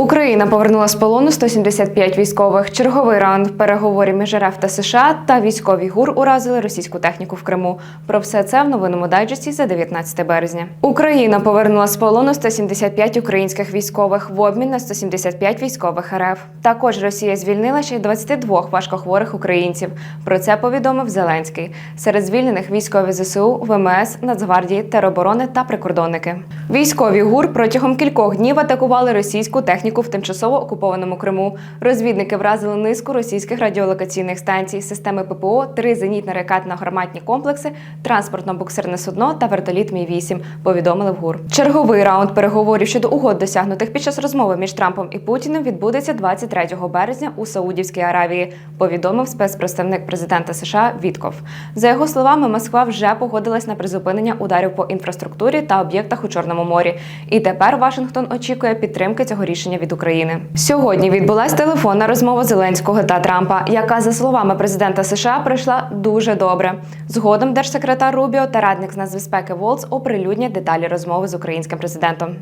Україна повернула з полону 175 військових. Черговий раунд переговорів між РФ та США та військові ГУР уразили російську техніку в Криму. Про все це в новинному дайджесті за 19 березня. Україна повернула з полону 175 українських військових в обмін на 175 військових РФ. Також Росія звільнила ще й 22 важкохворих українців. Про це повідомив Зеленський. Серед звільнених військові ЗСУ, ВМС, Нацгвардії, тероборони та прикордонники. Військові ГУР протягом кількох днів атакували російську техніку в тимчасово окупованому Криму. Розвідники вразили низку російських радіолокаційних станцій, системи ППО, три зенітно-ракетно-гарматні комплекси, транспортно-буксирне судно та вертоліт Мі 8 повідомили в ГУР. Черговий раунд переговорів щодо угод, досягнутих під час розмови між Трампом і Путіним, відбудеться 23 березня у Саудівській Аравії. Повідомив спецпредставник президента США Вітков. За його словами, Москва вже погодилась на призупинення ударів по інфраструктурі та об'єктах у Чорному морі. І тепер Вашингтон очікує підтримки цього рішення від України. Сьогодні відбулася телефонна розмова Зеленського та Трампа, яка, за словами президента США, пройшла дуже добре. Згодом держсекретар Рубіо та радник з нацбезпеки Волц оприлюднять деталі розмови з українським президентом.